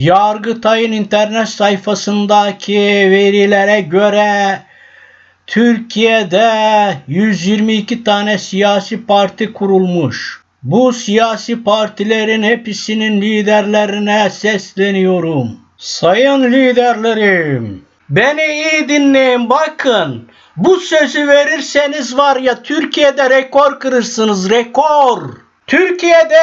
Yargıtay'ın internet sayfasındaki verilere göre Türkiye'de 122 tane siyasi parti kurulmuş. Bu siyasi partilerin hepsinin liderlerine sesleniyorum. Sayın liderlerim, beni iyi dinleyin bakın. Bu sözü verirseniz var ya Türkiye'de rekor kırırsınız rekor. Türkiye'de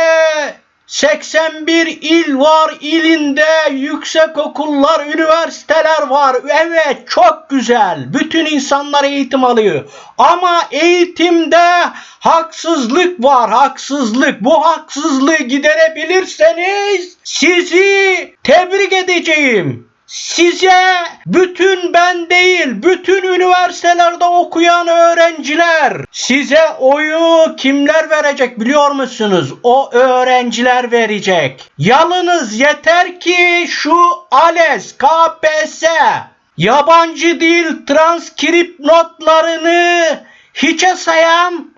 81 il var. İlinde yüksek okullar, üniversiteler var. Evet çok güzel. Bütün insanlar eğitim alıyor. Ama eğitimde haksızlık var. Haksızlık. Bu haksızlığı giderebilirseniz sizi tebrik edeceğim. Size bütün ben değil, bütün üniversitelerde okuyan öğrenciler size oyu kimler verecek biliyor musunuz? O öğrenciler verecek. Yalnız yeter ki şu ALES, KPSS, yabancı dil transkript notlarını hiçe sayan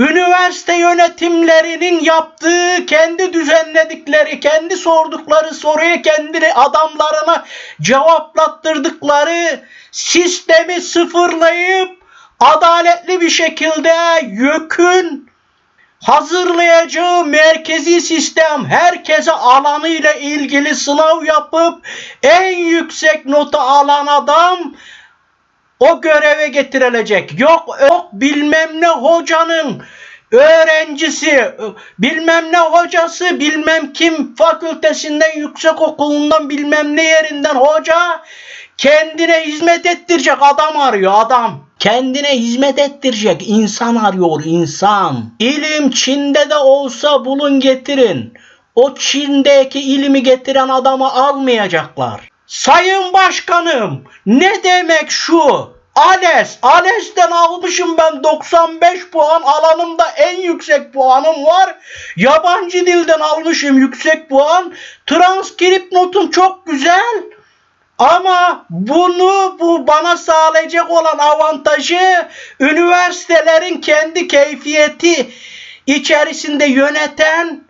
üniversite yönetimlerinin yaptığı, kendi düzenledikleri, kendi sordukları soruya kendi adamlarına cevaplattırdıkları sistemi sıfırlayıp adaletli bir şekilde YÖK'ün hazırlayacağı merkezi sistem herkese alanıyla ilgili sınav yapıp en yüksek notu alan adam o göreve getirilecek. Yok yok bilmem ne hocanın öğrencisi, bilmem ne hocası, bilmem kim fakültesinden, yüksek okulundan, bilmem ne yerinden hoca kendine hizmet ettirecek adam arıyor adam. Kendine hizmet ettirecek insan arıyor insan. İlim Çin'de de olsa bulun getirin. O Çin'deki ilmi getiren adamı almayacaklar. Sayın Başkanım ne demek şu? ALES, ALES'ten almışım ben 95 puan alanımda en yüksek puanım var. Yabancı dilden almışım yüksek puan. Transkript notum çok güzel. Ama bunu bu bana sağlayacak olan avantajı üniversitelerin kendi keyfiyeti içerisinde yöneten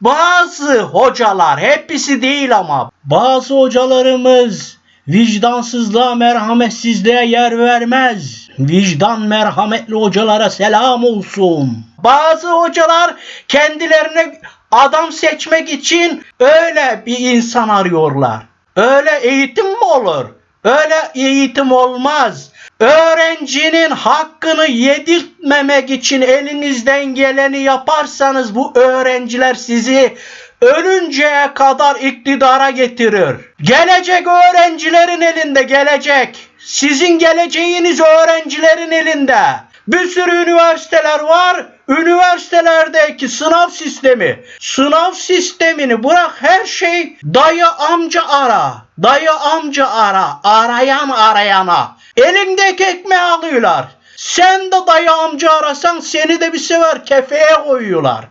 bazı hocalar, hepsi değil ama bazı hocalarımız vicdansızlığa, merhametsizliğe yer vermez. Vicdan merhametli hocalara selam olsun. Bazı hocalar kendilerine adam seçmek için öyle bir insan arıyorlar. Öyle eğitim mi olur? Öyle eğitim olmaz. Öğrencinin hakkını yedirtmemek için elinizden geleni yaparsanız bu öğrenciler sizi ölünceye kadar iktidara getirir. Gelecek öğrencilerin elinde gelecek. Sizin geleceğiniz öğrencilerin elinde. Bir sürü üniversiteler var. Üniversitelerdeki sınav sistemi. Sınav sistemini bırak her şey dayı amca ara. Dayı amca ara. Arayan arayana. Elindeki ekmeği alıyorlar. Sen de dayı amca arasan seni de bir sefer kefeye koyuyorlar.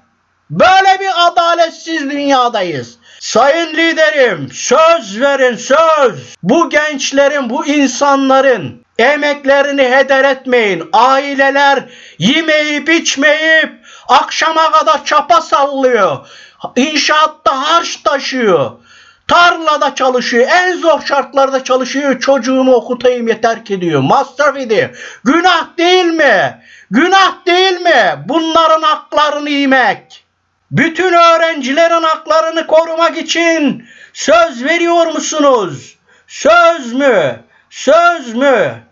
Böyle bir adaletsiz dünyadayız. Sayın liderim söz verin söz. Bu gençlerin, bu insanların emeklerini heder etmeyin. Aileler yemeyip içmeyip akşama kadar çapa sallıyor. İnşaatta harç taşıyor. Tarlada çalışıyor. En zor şartlarda çalışıyor. Çocuğumu okutayım yeter ki diyor. Masraf ediyor. Günah değil mi? Günah değil mi? Bunların haklarını yemek. Bütün öğrencilerin haklarını korumak için söz veriyor musunuz? Söz mü? Söz mü?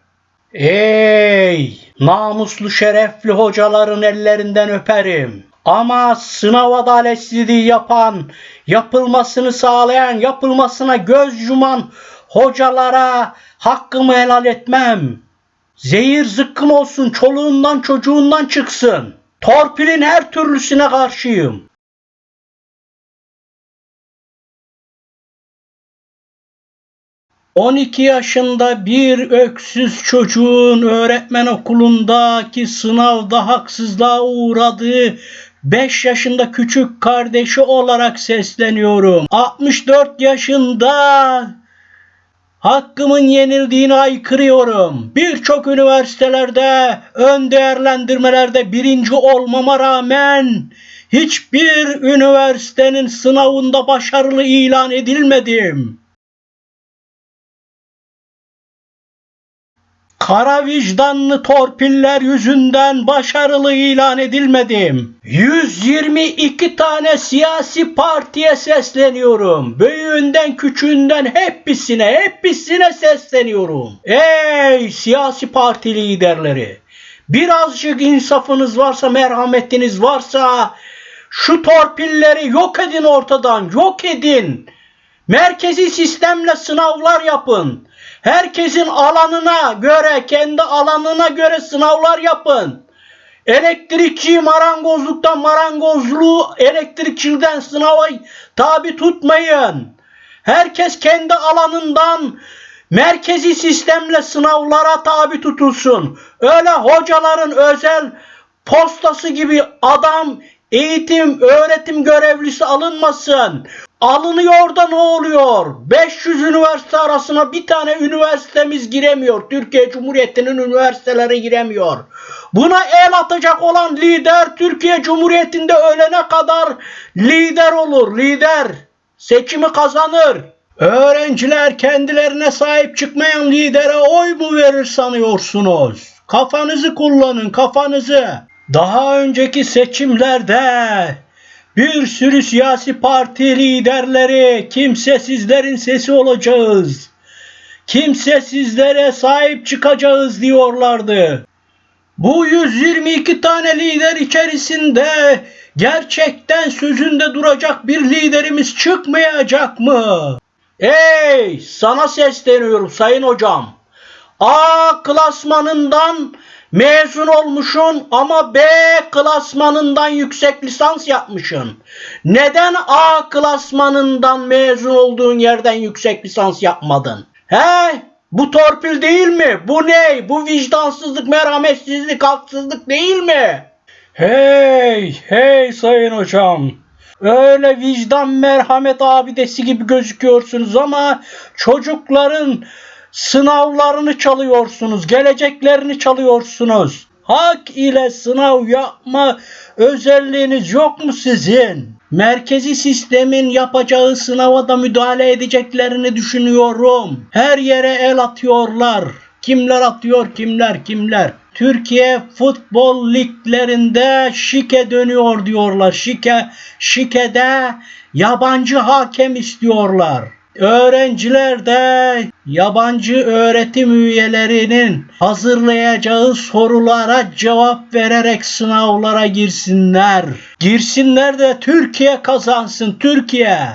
Ey namuslu şerefli hocaların ellerinden öperim. Ama sınav adaletsizliği yapan, yapılmasını sağlayan, yapılmasına göz yuman hocalara hakkımı helal etmem. Zehir zıkkım olsun, çoluğundan çocuğundan çıksın. Torpilin her türlüsüne karşıyım. ...12 yaşında bir öksüz çocuğun öğretmen okulundaki sınavda haksızlığa uğradığı 5 yaşında küçük kardeşi olarak sesleniyorum. 64 yaşında Hakkımın yenildiğini aykırıyorum. Birçok üniversitelerde ön değerlendirmelerde birinci olmama rağmen hiçbir üniversitenin sınavında başarılı ilan edilmedim. Kara vicdanlı torpiller yüzünden başarılı ilan edilmedim. 122 tane siyasi partiye sesleniyorum. Büyüğünden küçüğünden hepsine hepsine sesleniyorum. Ey siyasi parti liderleri! Birazcık insafınız varsa, merhametiniz varsa şu torpilleri yok edin ortadan, yok edin. Merkezi sistemle sınavlar yapın. Herkesin alanına göre, kendi alanına göre sınavlar yapın. Elektrikçi marangozluktan marangozluğu elektrikçiden sınava tabi tutmayın. Herkes kendi alanından merkezi sistemle sınavlara tabi tutulsun. Öyle hocaların özel postası gibi adam eğitim, öğretim görevlisi alınmasın. Alınıyor da ne oluyor? 500 üniversite arasına bir tane üniversitemiz giremiyor. Türkiye Cumhuriyeti'nin üniversiteleri giremiyor. Buna el atacak olan lider Türkiye Cumhuriyeti'nde ölene kadar lider olur. Lider seçimi kazanır. Öğrenciler kendilerine sahip çıkmayan lidere oy mu verir sanıyorsunuz? Kafanızı kullanın, kafanızı. Daha önceki seçimlerde bir sürü siyasi parti liderleri kimsesizlerin sesi olacağız. Kimsesizlere sahip çıkacağız diyorlardı. Bu 122 tane lider içerisinde gerçekten sözünde duracak bir liderimiz çıkmayacak mı? Ey sana sesleniyorum sayın hocam. A klasmanından mezun olmuşsun ama B klasmanından yüksek lisans yapmışsın. Neden A klasmanından mezun olduğun yerden yüksek lisans yapmadın? He? Bu torpil değil mi? Bu ne? Bu vicdansızlık, merhametsizlik, haksızlık değil mi? Hey, hey sayın hocam. Öyle vicdan merhamet abidesi gibi gözüküyorsunuz ama çocukların sınavlarını çalıyorsunuz, geleceklerini çalıyorsunuz. Hak ile sınav yapma özelliğiniz yok mu sizin? Merkezi sistemin yapacağı sınava da müdahale edeceklerini düşünüyorum. Her yere el atıyorlar. Kimler atıyor kimler kimler. Türkiye futbol liglerinde şike dönüyor diyorlar. Şike, şikede yabancı hakem istiyorlar. Öğrenciler de yabancı öğretim üyelerinin hazırlayacağı sorulara cevap vererek sınavlara girsinler. Girsinler de Türkiye kazansın Türkiye.